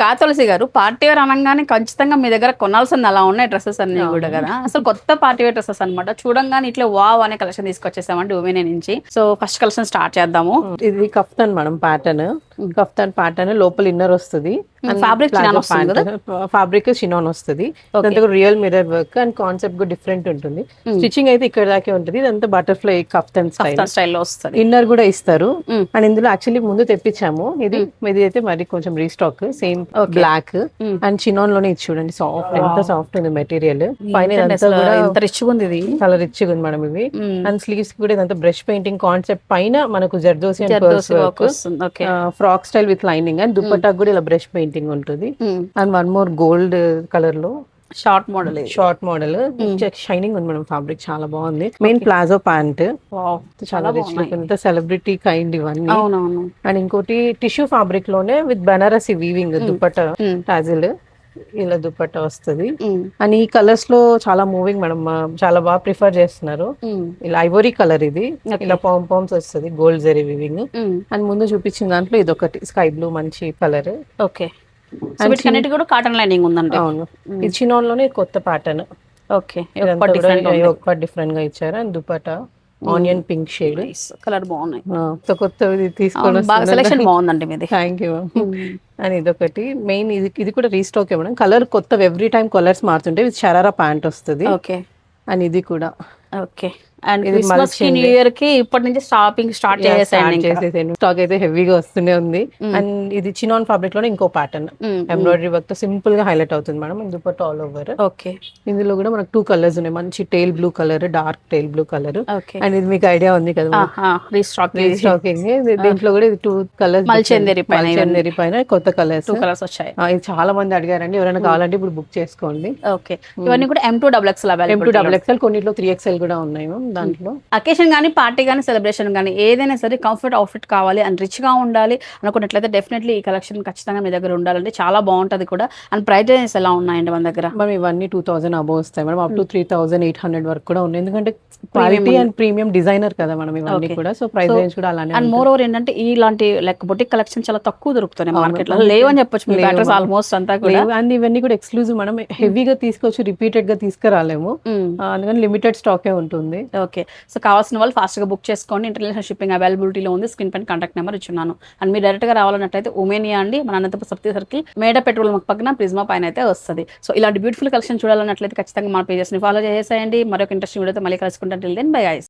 కాతులసి గారు party wear అనగానే ఖచ్చితంగా మీ దగ్గర కొనాల్సింది అలా ఉన్నాయి డ్రెస్సెస్ అన్ని కూడా కదా. అసలు కొత్త పార్టీ వేర్ డ్రెస్సెస్ అన్నమాట. చూడంగానే ఇట్లా వావ్ అనే కలెక్షన్ తీసుకొచ్చేసామండి ఉమెనే నుంచి. సో ఫస్ట్ కలెక్షన్ స్టార్ట్ చేద్దాము. ఇది kaftan madam pattern. Kaftan pattern లోపల ఇన్నర్ వస్తుంది. fabric chinon వస్తుంది కదా? ఫ్యాబ్రిక్ చినాన్ వస్తుంది. దాంతో real mirror work and concept కూడా డిఫరెంట్ ఉంటుంది. స్టిచ్చింగ్ అయితే ఇక్కడ దాకే ఉంటుంది. ఇదంతా బటర్ఫ్లై కఫ్తాన్ స్టైల్ వస్తుంది. ఇన్నర్ కూడా ఇస్తారు. అండ్ ఇందులో యాక్చువల్లీ ముందు తెప్పించాము. ఇది ఇది అయితే మరి కొంచెం రీస్టాక్ సేమ్ బ్లాక్. అండ్ చినాన్లోనే ఇది చూడండి సాఫ్ట్ ఎంత సాఫ్ట్ ఉంది మెటీరియల్ పైన ఇదంతా కూడా ఎంత రిచ్గా ఉంది ఇది. చాలా రిచ్ ఉంది మేడం Mm. అండ్ స్లీవ్స్ కూడా ఇదంతా బ్రష్ పెయింటింగ్ కాన్సెప్ట్ పైన మనకు zardozi frock style with lining and dupatta కూడా ఇలా బ్రష్ పెయింటింగ్ ఉంటుంది. అండ్ వన్ మోర్ గోల్డ్ కలర్లో short model short model. Shining ఉంది మేడం ఫ్యాబ్రిక్ చాలా బాగుంది. Main palazzo pant. చాలా రిచ్ లుక్ ఇంత సెలబ్రిటీ కైండ్ ఇవన్నీ. అండ్ ఇంకోటి tissue ఫ్యాబ్రిక్లోనే with Banarasi weaving dupatta Mm. Tassel ఇలా దుపట్టా వస్తుంది. అండ్ ఈ కలర్స్లో చాలా మూవింగ్ మేడం చాలా బాగా ప్రిఫర్ చేస్తున్నారు. ఇలా ఐవరీ కలర్ ఇది. ఇలా పామ్ పామ్స్ వస్తుంది గోల్డ్ జరీ వివింగ్. అండ్ ముందు చూపించిన దాంట్లో ఇది ఒకటి స్కై బ్లూ మంచి కలర్. ఓకే వీటికన్నిటి కూడా కాటన్ లైనింగ్ ఉందండి. అవును. ఇది చినాన్లోనే కొత్త ప్యాటర్న్ ఓకే. ఒక్క డిఫరెంట్గా ఇచ్చారు. And dupatta onion pink shade colour బాగున్నాయి. కొత్త కొత్తది తీసుకొని బాగా సెలెక్షన్ బాగుందండి మీది. థ్యాంక్ యూ అండ్ ఇదొకటి. మెయిన్ ఇది ఇది కూడా రీస్టాక్ మేడం. కలర్ కొత్త ఎవ్రీ టైం కలర్స్ మారుతుంటే ఇది షరారా ప్యాంట్ వస్తుంది. ఓకే. అండ్ ఇది కూడా. ఓకే. అండ్ క్రిస్మస్కి న్యూ ఇయర్కి ఇప్పటి నుంచి షాపింగ్ స్టార్ట్. చేసేసాను స్టాక్ అయితే హెవీగా వస్తూనే ఉంది. అండ్ ఇది చినాన్ ఫ్యాబ్రిక్లోనే ఇంకో ప్యాటర్న్ Mm, ఎంబ్రాయిడరీ వర్క్తో సింపుల్గా హైలైట్ అవుతుంది madam dupatta all over okay ఇందులో కూడా మనకు టూ కలర్స్ ఉన్నాయి. మంచి tile blue colour dark tile blue colour okay and ఇది మీకు ఐడియా ఉంది కదా రీస్టాక్ స్టాకింగ్ దీంట్లో కూడా ఇది టూ కలర్స్ మల్చందేరి పైన మల్చందేరి పైన కొత్త కలర్స్ టూ కలర్స్ వచ్చాయి. ఇది చాలా మంది అడిగారండి. ఎవరైనా కావాలంటే ఇప్పుడు బుక్ చేసుకోండి. ఓకే ఇవన్నీ కూడా M two double XL M two double XL కొన్నిట్లో త్రీ ఎక్స్ఎల్ కూడా ఉన్నాయి దాంట్లో. అకేషన్ కానీ పార్టీ కానీ సెలబ్రేషన్ కానీ ఏదైనా సరే కంఫర్ట్ అవుట్ఫిట్ కావాలి అండ్ రిచ్గా ఉండాలి అనుకున్నట్లయితే డెఫినెట్లీ ఈ కలెక్షన్ ఖచ్చితంగా మీ దగ్గర ఉండాలంటే చాలా బాగుంటుంది కూడా. అండ్ ప్రైజెస్ ఎలా ఉన్నాయండి మన దగ్గర? మనం ఇవన్నీ టూ థౌసండ్ అబోవ్ వస్తాయి. Madam up to three thousand eight hundred వరకు కూడా ఉన్నాయి. ఎందుకంటే క్వాలిటీ అండ్ ప్రీమియం డిజైనర్ కదా మనం ఇవన్నీ కూడా. సో ప్రైస్ రేంజ్ కూడా అలానే అండ్ మోర్ ఓవర్ ఏంటంటే ఇలాంటి లైక్ బొటిక్ కలెక్షన్ చాలా తక్కువ దొరుకుతున్నాయి మార్కెట్లో లేవని చెప్పొచ్చు మీ బ్యాటర్స్ ఆల్మోస్ట్ అంతా కూడా. అండ్ ఇవన్నీ కూడా ఎక్స్క్లూజివ్ మనం హెవీగా తీసుకొచ్చి రిపీటెడ్గా తీసుకురాలేము. అందుకని లిమిటెడ్ స్టాకే ఉంటుంది. ఓకే. సో కావాల్సిన వాళ్ళు ఫాస్ట్గా బుక్ చేసుకోండి. ఇంటర్నేషనల్ షిప్పింగ్ అవైలబిలిటీలో ఉంది. స్క్రీన్ పైన కాంటాక్ట్ నెంబర్ ఇచ్చున్నాను. అండ్ మీరు డైరెక్ట్గా రావాలన్నట్టయితే ఉమేనియా అండి. మన అనంతపురం సప్తి సర్కిల్. మేడ పెట్రోల్ పక్కన ప్రిజ్మా పైన అయితే వస్తుంది. సో ఇలాంటి బ్యూటిఫుల్ కలెక్షన్ చూడాలన్నట్లయితే ఖచ్చితంగా మన పేజెస్ని ఫాలో చేసేయండి. మరొక ఇంట్రెస్టింగ్ వీడియోతో మళ్ళీ కలుసుకుంటాను టిల్ దెన్ బై ఐస్